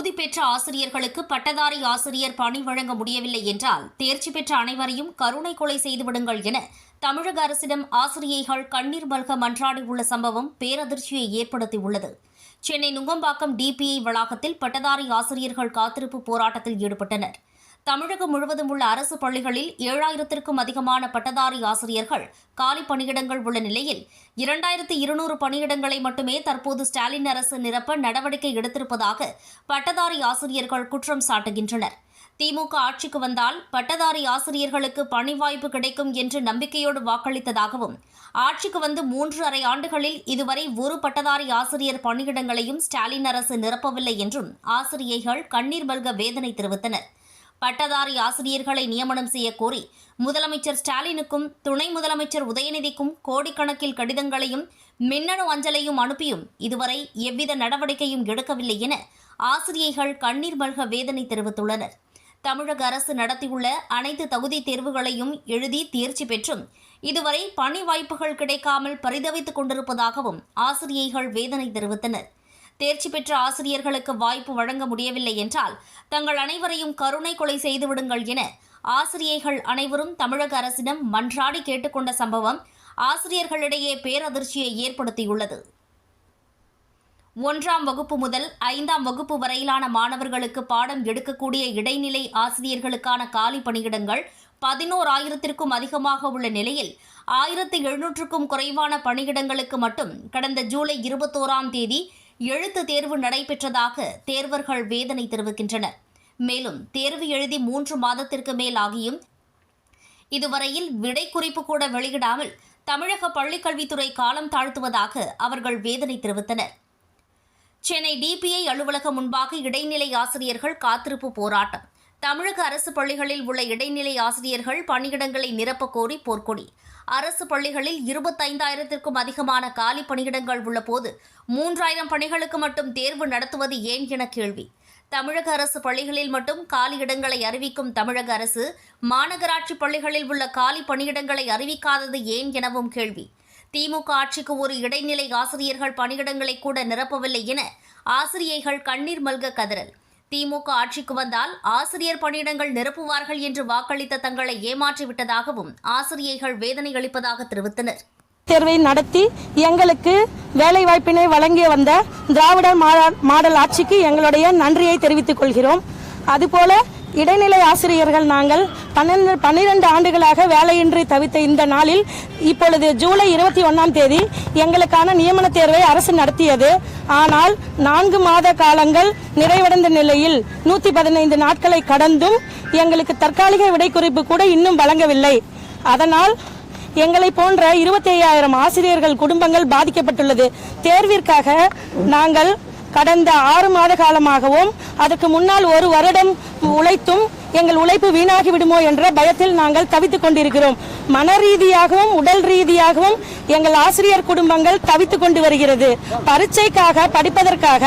தகுதி பெற்ற ஆசிரியர்களுக்கு பட்டதாரி ஆசிரியர் பணி வழங்க முடியவில்லை என்றால் தேர்ச்சி பெற்ற அனைவரையும் கருணை கொலை செய்துவிடுங்கள் என தமிழக அரசிடம் ஆசிரியைகள் கண்ணீர் மல்க மன்றாடியுள்ள சம்பவம் பேரதிர்ச்சியை ஏற்படுத்தியுள்ளது. சென்னை நுங்கம்பாக்கம் டிபிஐ வளாகத்தில் பட்டதாரி ஆசிரியர்கள் காத்திருப்பு போராட்டத்தில் ஈடுபட்டனர். தமிழகம் முழுவதும் உள்ள அரசு பள்ளிகளில் ஏழாயிரத்திற்கும் அதிகமான பட்டதாரி ஆசிரியர்கள் காலி பணியிடங்கள் உள்ள நிலையில் இரண்டாயிரத்து இருநூறு பணியிடங்களை மட்டுமே தற்போது ஸ்டாலின் அரசு நிரப்ப நடவடிக்கை எடுத்திருப்பதாக பட்டதாரி ஆசிரியர்கள் குற்றம் சாட்டுகின்றனர். திமுக ஆட்சிக்கு வந்தால் பட்டதாரி ஆசிரியர்களுக்கு பணி வாய்ப்பு கிடைக்கும் என்று நம்பிக்கையோடு வாக்களித்ததாகவும் ஆட்சிக்கு வந்து மூன்று அரை ஆண்டுகளில் இதுவரை ஒரு பட்டதாரி ஆசிரியர் பணியிடங்களையும் ஸ்டாலின் அரசு நிரப்பவில்லை என்றும் ஆசிரியைகள் கண்ணீர் மல்க வேதனை தெரிவித்தனர். பட்டதாரி ஆசிரியர்களை நியமனம் செய்ய கோரி முதலமைச்சர் ஸ்டாலினுக்கும் துணை முதலமைச்சர் உதயநிதிக்கும் கோடிக்கணக்கில் கடிதங்களையும் மின்னணு அஞ்சலையும் அனுப்பியும் இதுவரை எவ்வித நடவடிக்கையும் எடுக்கவில்லை என ஆசிரியைகள் கண்ணீர் மல்க வேதனை தெரிவித்துள்ளனர். தமிழக அரசு நடத்தியுள்ள அனைத்து தகுதி தேர்வுகளையும் எழுதி தேர்ச்சி பெற்றும் இதுவரை பணி வாய்ப்புகள் கிடைக்காமல் பரிதவித்துக் கொண்டிருப்பதாகவும் ஆசிரியைகள் வேதனை தெரிவித்தனர். தேர்ச்சி பெற்ற ஆசிரியர்களுக்கு வாய்ப்பு வழங்க முடியவில்லை என்றால் தங்கள் அனைவரையும் கருணை கொலை செய்துவிடுங்கள் என ஆசிரியைகள் அனைவரும் தமிழக அரசிடம் மன்றாடி கேட்டுக்கொண்ட சம்பவம் ஆசிரியர்களிடையே பேரதிர்ச்சியை ஏற்படுத்தியுள்ளது. ஒன்றாம் வகுப்பு முதல் ஐந்தாம் வகுப்பு வரையிலான மாணவர்களுக்கு பாடம் எடுக்கக்கூடிய இடைநிலை ஆசிரியர்களுக்கான காலி பணியிடங்கள் பதினோராயிரத்திற்கும் அதிகமாக உள்ள நிலையில் ஆயிரத்து எழுநூற்றுக்கும் குறைவான பணியிடங்களுக்கு மட்டும் கடந்த ஜூலை இருபத்தோராம் தேதி எழுத்து தேர்வு நடைபெற்றதாக தேர்வர்கள் வேதனை தெரிவிக்கின்றனர். மேலும் தேர்வு எழுதி மூன்று மாதத்திற்கு மேல் ஆகியும் இதுவரையில் விடை குறிப்பு கூட வெளியிடாமல் தமிழக பள்ளிக்கல்வித்துறை காலம் தாழ்த்துவதாக அவர்கள் வேதனை தெரிவித்தனர். சென்னை டிபிஐ அலுவலகம் முன்பாக இடைநிலை ஆசிரியர்கள் காத்திருப்பு போராட்டம். தமிழக அரசு பள்ளிகளில் உள்ள இடைநிலை ஆசிரியர்கள் பணியிடங்களை நிரப்பக் கோரி போர்க்கொடி. அரசு பள்ளிகளில் இருபத்தைந்தாயிரத்திற்கும் அதிகமான காலி பணியிடங்கள் உள்ளபோது மூன்றாயிரம் பணிகளுக்கு மட்டும் தேர்வு நடத்துவது ஏன் என கேள்வி. தமிழக அரசு பள்ளிகளில் மட்டும் காலி இடங்களை அறிவிக்கும் தமிழக அரசு மாநகராட்சி பள்ளிகளில் உள்ள காலி பணியிடங்களை அறிவிக்காதது ஏன் எனவும் கேள்வி. திமுக ஆட்சிக்கு ஒரு இடைநிலை ஆசிரியர்கள் பணியிடங்களை கூட நிரப்பவில்லை என ஆசிரியைகள் கண்ணீர் மல்க கதறல். திமுக ஆட்சிக்கு வந்தால் ஆசிரியர் பணியிடங்கள் நிரப்புவார்கள் என்று வாக்களித்த தங்களை ஏமாற்றிவிட்டதாகவும் ஆசிரியைகள் வேதனை அளிப்பதாக தெரிவித்தனர். தேர்வை நடத்தி எங்களுக்கு வேலை வாய்ப்பினை வழங்கி வந்த திராவிட மாடல் ஆட்சிக்கு எங்களுடைய நன்றியை தெரிவித்துக் கொள்கிறோம். அதுபோல இடைநிலை ஆசிரியர்கள் நாங்கள் பன்னெண்டு பன்னிரண்டு ஆண்டுகளாக வேலையின்றி தவித்த இந்த நாளில் இப்பொழுது ஜூலை இருபத்தி ஒன்றாம் தேதி எங்களுக்கான நியமன தேர்வை அரசு நடத்தியது. ஆனால் நான்கு மாத காலங்கள் நிறைவடைந்த நிலையில் நூற்றி பதினைந்து நாட்களை கடந்தும் எங்களுக்கு தற்காலிக விடைக்குறிப்பு கூட இன்னும் வழங்கவில்லை. அதனால் எங்களை போன்ற இருபத்தி ஐயாயிரம் ஆசிரியர்கள் குடும்பங்கள் பாதிக்கப்பட்டுள்ளது. தேர்விற்காக நாங்கள் கடந்த ஆறு மாத காலமாகவும் அதற்கு முன்னால் ஒரு வருடம் உழைத்தும் எங்கள் உழைப்பு வீணாகி விடுமோ என்ற பயத்தில் நாங்கள் தவித்துக் கொண்டிருக்கிறோம். மன ரீதியாகவும் உடல் ரீதியாகவும் எங்கள் ஆசிரியர் குடும்பங்கள் தவித்துக் கொண்டு வருகிறது. பரீட்சைக்காக படிப்பதற்காக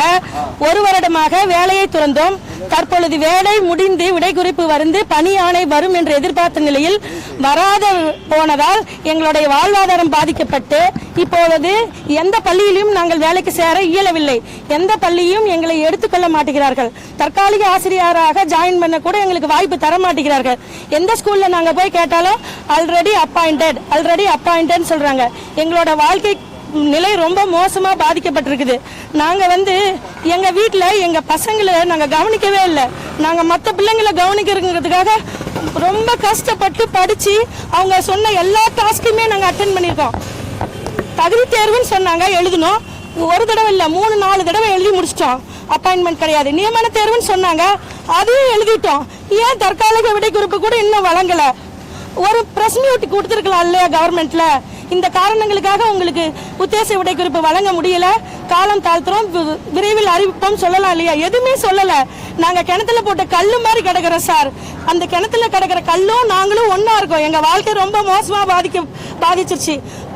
ஒரு வருடமாக வேலையை துறந்தோம். தற்பொழுது வேலை முடிந்து விடைகுறிப்பு வந்து பணி ஆணை வரும் என்று எதிர்பார்த்த நிலையில் வராத போனதால் எங்களுடைய வாழ்வாதாரம் பாதிக்கப்பட்டு இப்பொழுது எந்த பள்ளியிலும் நாங்கள் வேலைக்கு சேர இயலவில்லை. எந்த பள்ளியும் எங்களை எடுத்துக்கொள்ள மாட்டேங்கிறார்கள் தற்காலிக ஆசிரியராக ஜாயின் பண்ண கூட எங்களுக்கு வாய்ப்பு தர மாட்டேங்கிறார்கள் எந்த ஸ்கூல்ல நாங்க போய் கேட்டாலும் ஆல்ரெடி அப்பாயிண்டட் ஆல்ரெடி அப்பாயிண்டட் சொல்றாங்க. எங்களோட வாழ்க்கை நிலை ரொம்ப மோசமா பாதிக்கப்பட்டிருக்குது. நாங்க வந்து எங்க வீட்டில் எங்க பசங்களை நாங்க கவனிக்கவே இல்லை. நாங்க மத்த பிள்ளைங்களை கவனிக்கிறதுக்காக ரொம்ப கஷ்டப்பட்டு படிச்சு அவங்க சொன்ன எல்லா டாஸ்க்குமே நாங்க அட்டன் பண்ணியிருக்கோம். தகுதி தேர்வுன்னு சொன்னாங்க எழுதணும். ஒரு தடவை இல்லை மூணு நாலு தடவை எழுதி முடிச்சிட்டோம். அப்பாயின்மெண்ட் கிடையாது. நியமன தேர்வுன்னு சொன்னாங்க. அதையும் எழுதிட்டோம். ஏன் தற்காலிக விடை குறிப்பு கூட இன்னும் வழங்கல? ஒரு பிரஸ் மீட் கொடுத்துருக்கலாம் இல்லையா கவர்மெண்ட்ல இந்த காரணங்களுக்காக உங்களுக்கு உத்தேச விடைக்குறிப்பு வழங்க முடியல. காலம் தாழ்த்துறோம். விரைவில் அறிவிப்போம். சொல்லலாம் இல்லையா? எதுவுமே சொல்லல. நாங்க கிணத்துல போட்ட கல்லு மாதிரி கிடக்குறோம் சார். அந்த கிணத்துல கிடக்குற கல்லும் நாங்களும் ஒன்னா இருக்கோம். எங்க வாழ்க்கை ரொம்ப மோசமா பாதிக்க பாதிச்சிருச்சு.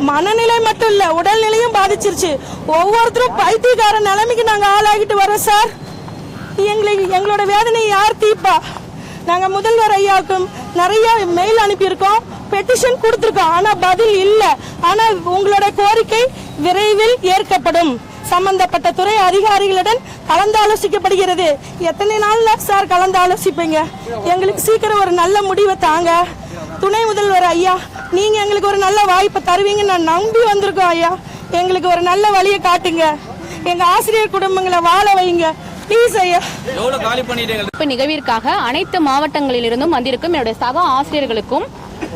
மனநிலை மட்டும் இல்ல உடல்நிலையும் பாதிச்சிருச்சு. ஒவ்வொருத்தரும் பைத்தியக்கார நிலைமைக்கு நாங்க ஆளாகிட்டு வரோம் சார். எங்களை எங்களோட வேதனையை யார் தீப்பா நாங்கள் முதல்வர் ஐயாவுக்கும் நிறைய மெயில் அனுப்பியிருக்கோம். பெட்டிஷன் கொடுத்துருக்கோம். ஆனால் பதில் இல்லை. ஆனால் உங்களோட கோரிக்கை விரைவில் ஏற்கப்படும். சம்பந்தப்பட்ட துறை அதிகாரிகளுடன் கலந்து ஆலோசிக்கப்படுகிறது எத்தனை நாள்ல சார் கலந்து ஆலோசிப்பீங்க எங்களுக்கு சீக்கிரம் ஒரு நல்ல முடிவை தாங்க. துணை முதல்வர் ஐயா நீங்க எங்களுக்கு ஒரு நல்ல வாய்ப்பை தருவீங்கன்னு நான் நம்பி வந்திருக்கோம் ஐயா. எங்களுக்கு ஒரு நல்ல வழியை காட்டுங்க. எங்க ஆசிரியர் குடும்பங்களை வாழ வைங்க. ப்ளீஸ் ஐயா. எவ்வளவு காலி பண்ணிட்டீங்க? நிகழ்விற்காக அனைத்து மாவட்டங்களிலிருந்தும் வந்திருக்கும் என்னுடைய சக ஆசிரியர்களுக்கும்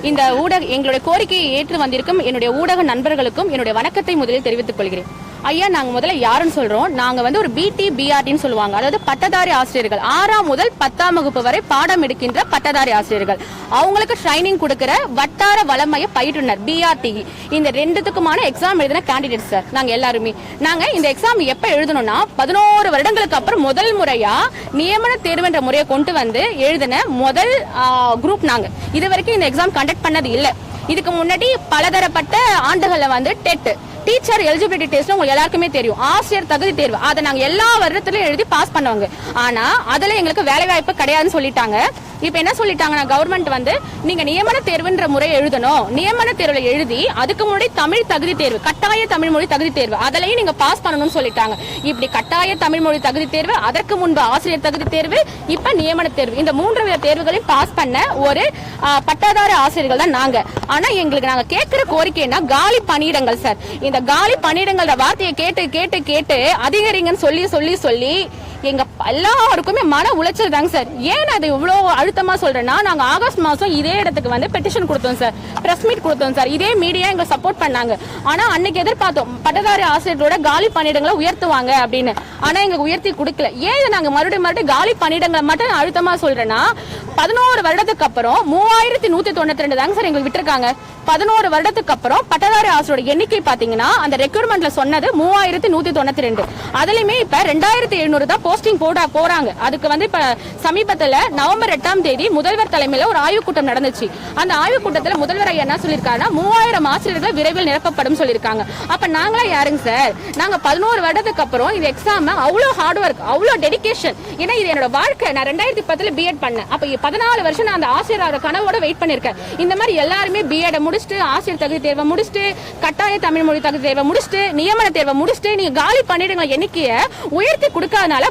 இந்த ஊடக எங்களுடைய கோரிக்கையை ஏற்று வந்திருக்கும் என்னுடைய ஊடக நண்பர்களுக்கும் என்னுடைய வணக்கத்தை முதலில் தெரிவித்துக் கொள்கிறேன். ஐயா நாங்க முதல்ல யாருன்னு சொல்றோம். நாங்க வந்து ஒரு பிடி பிஆர்டின்னு சொல்லுவாங்க. அதாவது பட்டதாரி ஆசிரியர்கள். ஆறாம் முதல் பத்தாம் வகுப்பு வரை பாடம் எடுக்கின்ற பட்டதாரி ஆசிரியர்கள். அவங்களுக்கு ட்ரைனிங் கொடுக்கிற வட்டார வளமைய பயிற்றுனர் பிஆர்டி இந்த ரெண்டுத்துக்குமான எக்ஸாம் எழுதின கேண்டிடேட் சார் நாங்க எல்லாருமே. நாங்க இந்த எக்ஸாம் எப்ப எழுதணும்னா பதினோரு வருடங்களுக்கு அப்புறம் முதல் முறையா நியமன தேர்வுன்ற முறையை கொண்டு வந்து எழுதின முதல் குரூப் நாங்க. இது வரைக்கும் இந்த எக்ஸாம் கண்டக்ட் பண்ணது இல்ல. இதுக்கு முன்னாடி பலதரப்பட்ட ஆண்டுகள்ல வந்து டெட் டீச்சர் எலிஜிபிலிட்டி டெஸ்ட் உங்களுக்கு எல்லாருக்குமே தெரியும். ஆசிரியர் தகுதி தேர்வு. அதை நாங்கள் எல்லா வருடத்திலும் எழுதி பாஸ் பண்ணுவாங்க. ஆனால் அதில் எங்களுக்கு வேலை வாய்ப்பு கிடையாதுன்னு சொல்லிட்டாங்க. இப்போ என்ன சொல்லிட்டாங்கன்னா கவர்மெண்ட் வந்து நீங்க நியமன தேர்வுன்ற முறை எழுதணும். நியமன தேர்வுல எழுதி அதுக்கு முன்னாடி தமிழ் தகுதி தேர்வு கட்டாய தமிழ் மொழி தகுதி தேர்வு அதிலையும் நீங்க பாஸ் பண்ணணும்னு சொல்லிட்டாங்க. இப்படி கட்டாய தமிழ் மொழி தகுதி தேர்வு அதற்கு முன்பு ஆசிரியர் தகுதி தேர்வு இப்ப நியமன தேர்வு. இந்த மூன்று வித தேர்வுகளையும் பாஸ் பண்ண ஒரு ஆ, பட்டதாரி ஆசிரியர்கள் தான் நாங்க. ஆனா எங்களுக்கு நாங்க கேட்கிற கோரிக்கைன்னா காலி பணியிடங்கள் சார் இந்த காலி பணியிடங்கள வார்த்தையை கேட்டு கேட்டு கேட்டு அதிகரிங்கன்னு சொல்லி சொல்லி சொல்லி எங்க எல்லாருக்குமே மன உளைச்சல் தாங்க சார். ஏன் நான் அதை இவ்வளோ அழுத்தமாக சொல்கிறேன்னா நாங்கள் ஆகஸ்ட் மாதம் இதே இடத்துக்கு வந்து பெட்டிஷன் கொடுத்தோம் சார். ப்ரெஸ் மீட் கொடுத்தோம் சார். இதே மீடியா எங்களை சப்போர்ட் பண்ணாங்க. ஆனால் அன்னைக்கு எதிர்பார்த்தோம். பட்டதாரி ஆசிரியர்களோட காலி பணியிடங்களை உயர்த்துவாங்க அப்படின்னு. ஆனால் எங்களுக்கு உயர்த்தி கொடுக்கல. ஏன் இதை நாங்கள் மறுபடியும் மறுபடியும் காலி பணியிடங்களை மட்டும் அழுத்தமாக சொல்கிறேன்னா பதினோரு வருடத்துக்கு அப்புறம் மூவாயிரத்தி நூற்றி தொண்ணூத்தி ரெண்டு தாங்க சார் எங்களுக்கு விட்டுருக்காங்க. பதினோரு வருடத்துக்கு அப்புறம் பட்டதாரி ஆசிரியரோட எண்ணிக்கை பார்த்தீங்கன்னா அந்த ரெக்யூர்மெண்ட்டில் சொன்னது மூவாயிரத்தி நூற்றி தொண்ணூற்றி ரெண்டு. அதுலேயுமே இப்போ ரெண்டாயிரத்தி எழுநூறு தான் போஸ்டிங் போட போறாங்க. அதுக்கு வந்து இப்ப சமீபத்துல நவம்பர் எட்டாம் தேதி முதல்வர் தலைமையில ஒரு ஆய்வுக் கூட்டம் நடந்துச்சு. அந்த ஆய்வுக் கூட்டத்துல முதல்வர் ஐயா என்ன சொல்லியிருக்காருன்னா மூவாயிரம் ஆசிரியர்கள் விரைவில் நிரப்பப்படும் சொல்லியிருக்காங்க. அப்ப நாங்களா யாருங்க சார்? நாங்க பதினோரு வருடத்துக்கு அப்புறம் இது எக்ஸாம் அவ்வளவு ஹார்ட் ஒர்க் அவ்வளவு டெடிகேஷன் ஏன்னா இது என்னோட வாழ்க்கை. நான் ரெண்டாயிரத்தி பத்துல பிஎட் பண்ணேன். அப்ப பதினாலு வருஷம் நான் அந்த ஆசிரியர் கனவோட வெயிட் பண்ணிருக்கேன் இந்த மாதிரி எல்லாருமே பிஎட் முடிச்சுட்டு ஆசிரியர் தகுதி தேர்வை முடிச்சுட்டு கட்டாய தமிழ் மொழி தகுதி தேர்வை முடிச்சுட்டு நியமன தேர்வை முடிச்சுட்டு நீங்க காலி பண்ணிடுங்க எண்ணிக்கையை உயர்த்தி கொடுக்காதனால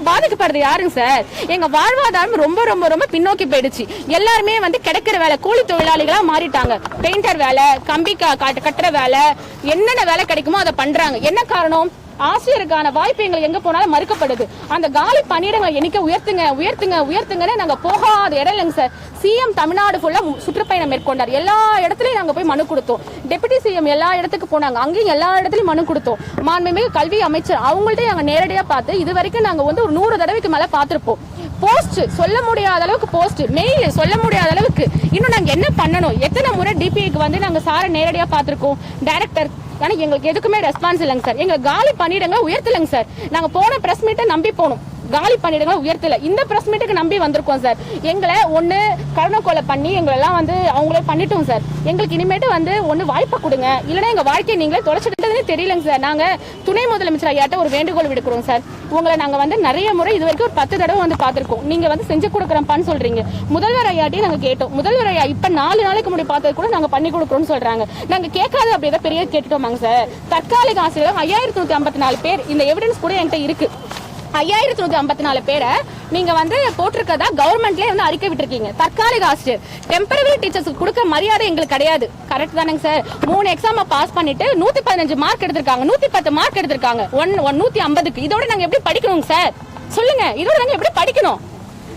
பாதிக்கப்படுறது யாருங்க சார்? எங்க வாழ்வாதாரம் ரொம்ப ரொம்ப ரொம்ப பின்னோக்கி போயிடுச்சு. எல்லாருமே வந்து கிடைக்கிற வேலை கூலி தொழிலாளிகளா மாறிட்டாங்க. பெயிண்டர் வேலை கம்பி காட்டு- கட்டுற வேலை என்னென்ன வேலை கிடைக்குமோ அதை பண்றாங்க. என்ன காரணம்? ஆசிரியருக்கான வாய்ப்பு எங்களுக்கு எங்க போனாலும் மறுக்கப்படுது. அந்த காலி பணியிடங்களை எண்ணிக்கை உயர்த்துங்க உயர்த்துங்க உயர்த்துங்கன்னு நாங்க போகாத இடம் இல்லைங்க சார். சிஎம் தமிழ்நாடு ஃபுல்லா சுற்றுப்பயணம் மேற்கொண்டார். எல்லா இடத்துலயும் நாங்க போய் மனு கொடுத்தோம். டெபுட்டி சிஎம் எல்லா இடத்துக்கு போனாங்க. அங்கேயும் எல்லா இடத்துலயும் மனு கொடுத்தோம். மாண்புமிகு கல்வி அமைச்சர் அவங்கள்ட்ட நாங்க நேரடியா பார்த்து இது வரைக்கும் நாங்க வந்து ஒரு நூறு தடவைக்கு மேல பார்த்திருப்போம். போஸ்ட் சொல்ல முடியாத அளவுக்கு போஸ்ட் மெயில் சொல்ல முடியாத அளவுக்கு. இன்னும் நாங்க என்ன பண்ணணும்? எத்தனை முறை டிபிக்கு வந்து நாங்க சாரை நேரடியா பார்த்திருக்கோம்? டைரக்டர் ஏன்னா எங்களுக்கு எதுக்குமே ரெஸ்பான்ஸ் இல்லைங்க சார். எங்களை காலி பண்ணிடுங்க உயர்த்தலைங்க சார். நாங்கள் போன ப்ரெஸ் மீட்டை நம்பி போனோம். காலி பண்ணிடுங்க உயர்த்தல. இந்த பிரஸ் மீட்டுக்கு நம்பி வந்திருக்கோம் சார் எங்களை ஒன்று கருணை கொலை பண்ணி எங்களை எல்லாம் வந்து அவங்களே பண்ணிட்டோம் சார் எங்களுக்கு இனிமேட்டு வந்து ஒன்று வாய்ப்பை கொடுங்க. இல்லைன்னா எங்கள் வாழ்க்கையை நீங்களே தொலைச்சிட்டதுன்னு தெரியலங்க சார் நாங்கள் துணை முதலமைச்சர் ஐயாட்ட ஒரு வேண்டுகோள் விடுக்கிறோம் சார் உங்களை நாங்கள் வந்து நிறைய முறை இது வரைக்கும் ஒரு பத்து தடவை வந்து பார்த்துருக்கோம். நீங்கள் வந்து செஞ்சு கொடுக்குறப்பான்னு சொல்கிறீங்க முதல்வர் ஐயாட்டையும் நாங்கள் கேட்டோம். முதல்வர் ஐயா இப்போ நாலு நாளைக்கு முன்னாடி பார்த்தது கூட நாங்கள் பண்ணி கொடுக்குறோம்னு சொல்கிறாங்க நாங்கள் கேட்காத அப்படி ஏதாவது பெரிய கேட்டுட்டோமாங்க சார் தற்காலிக ஆசிரியர் ஐயாயிரத்தி நூற்றி ஐம்பத்தி நாலு பேர் இந்த எவிடன்ஸ் கூட என்கிட்ட இருக்குது ஐயாயிரத்தி நூத்தி ஐம்பத்தி நாலு பேரை நீங்க வந்து போட்டிருக்கதா கவர்மெண்ட்லயே வந்து அறிக்கை விட்டுருக்கீங்க. தற்காலிக ஆசிரியர். டெம்பரரி டீச்சர்ஸ்க்கு கொடுக்க மரியாதை எங்களுக்கு கிடையாது. கரெக்ட் தானேங்க சார் மூணு எக்ஸாம் பாஸ் பண்ணிட்டு நூத்தி பதினஞ்சு மார்க் எடுத்திருக்காங்க. நூத்தி பத்து மார்க் எடுத்திருக்காங்க. ஒன் ஒன் நூத்தி ஐம்பதுக்கு. இதோட நாங்க எப்படி படிக்கணும் சார் சொல்லுங்க. இதோட நாங்க எப்படி படிக்கணும்?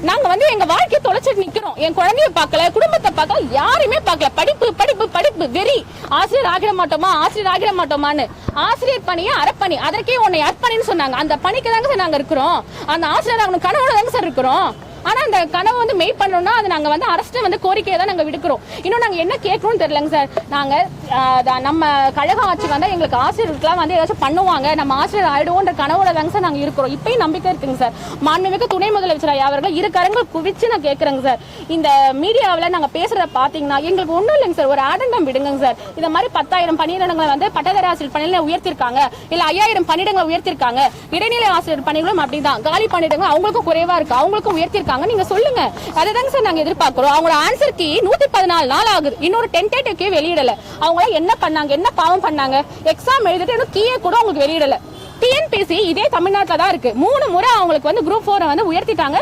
நாங்க வந்து எங்க வாழ்க்கையை தொலைச்சிட்டு நிக்கிறோம். என் குழந்தைய பார்க்கல குடும்பத்தை பார்க்கல யாருமே பார்க்கல. படிப்பு படிப்பு படிப்பு வெறி. ஆசிரியர் ஆகிட மாட்டோமா? ஆசிரியர் ஆகிட மாட்டோமான்னு. ஆசிரியர் பணியை அறப்பணி. அதற்கே உன்னை அர்ப்பணின்னு சொன்னாங்க. அந்த பணிக்கு தாங்க சார் நாங்க இருக்கிறோம். அந்த ஆசிரியர் ஆகணும் கனவுல தாங்க சார் இருக்கிறோம். ஆனால் அந்த கனவை வந்து மெய் பண்ணணும்னா அது நாங்கள் வந்து அரசு வந்து கோரிக்கையை தான் நாங்கள் விடுக்கிறோம். இன்னும் நாங்கள் என்ன கேட்கணும்னு தெரியலங்க சார். நாங்கள் நம்ம கழக ஆட்சி வந்தால் எங்களுக்கு ஆசிரியர்களுக்குலாம் வந்து ஏதாச்சும் பண்ணுவாங்க. நம்ம ஆசிரியர் ஆயிடுவோன்ற கனவுல தாங்க சார் நாங்கள் இருக்கிறோம். இப்பயும் நம்பிக்கை இருக்குங்க சார். மாண்புமிகு துணை முதலமைச்சர் ஐயா அவர்கள் இரு கரங்கள் குவிச்சு நான் கேட்குறேங்க சார். இந்த மீடியாவில் நாங்கள் பேசுகிறத பார்த்தீங்கன்னா எங்களுக்கு ஒன்றும் இல்லைங்க சார். ஒரு ஆடண்டம் விடுங்க சார். இந்த மாதிரி பத்தாயிரம் பணியிடங்களை வந்து பட்டதாரி ஆசிரியர் பணியில் உயர்த்திருக்காங்க. இல்லை ஐயாயிரம் பணியிடங்களை உயர்த்திருக்காங்க. இடைநிலை ஆசிரியர் பணிகளும் அப்படிதான். காலி பணியிடங்கள் அவங்களுக்கும் குறைவாக இருக்குது அவங்களுக்கும் உயர்த்திருக்காங்க. நீங்க சொல்லுங்க. அதுதாங்க சார் நாங்க எதிர்பார்க்கிறோம். அவங்களோட ஆன்சர் கீ நூத்தி பதினாலு நாள் ஆகுது. இன்னொரு டென்டேட்டிவ் கீ வெளியிடல. அவங்க என்ன பண்ணாங்க? என்ன பாவம் பண்ணாங்க? எக்ஸாம் எழுதிட்டு இன்னும் கீயே கூட உங்களுக்கு வெளியிடல. டிஎன்பிசி இதே தமிழ்நாட்டில் தான் இருக்கு. மூணு முறை அவங்களுக்கு வந்து குரூப் ஃபோரை வந்து உயர்த்திட்டாங்க.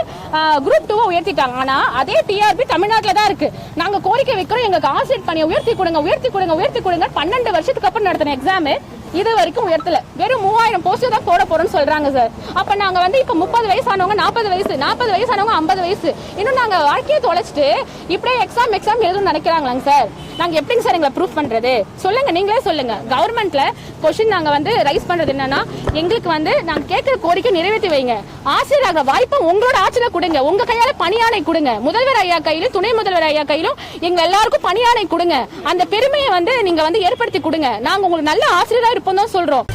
குரூப் டூவை உயர்த்திட்டாங்க. ஆனால் அதே டிஆர்பி தமிழ்நாட்டில் தான் இருக்கு. நாங்கள் கோரிக்கை வைக்கிறோம். எங்களுக்கு ஆசிரியர் பணியை உயர்த்தி கொடுங்க உயர்த்தி கொடுங்க உயர்த்தி கொடுங்க பன்னெண்டு வருஷத்துக்கு அப்புறம் நடத்தின எக்ஸாமு இது வரைக்கும் உயர்த்தல. வெறும் மூவாயிரம் போஸ்ட் தான் போட போறோம்னு சொல்றாங்க சார் அப்ப நாங்க வந்து இப்ப முப்பது வயசானவங்க நாற்பது வயசு நாற்பது வயசானவங்க ஐம்பது வயசு. இன்னும் நாங்க வாழ்க்கையை தொலைச்சிட்டு இப்படியே எக்ஸாம் எக்ஸாம் எழுதணும்னு நினைக்கிறாங்களாங்க சார் நாங்க எப்படிங்க சார் எங்களை ப்ரூஃப் பண்றது? சொல்லுங்க நீங்களே சொல்லுங்க. கவர்மெண்ட்ல கொஸ்டின் நாங்க வந்து ரைஸ் பண்றது என்னன்னா எங்களுக்கு வந்து நாங்க கேட்கிற கோரிக்கை நிறைவேற்றி வைங்க. ஆசிரியராக வாய்ப்பை உங்களோட ஆட்சியில கொடுங்க. உங்க கையால பணியாணை கொடுங்க. முதல்வர் ஐயா கையிலும் துணை முதல்வர் ஐயா கையிலும் எங்க எல்லாருக்கும் பணியானை கொடுங்க. அந்த பெருமையை வந்து நீங்க வந்து ஏற்படுத்தி கொடுங்க. நாங்க உங்களுக்கு நல்ல ஆசிரியராக இருப்போம் தான் சொல்றோம்.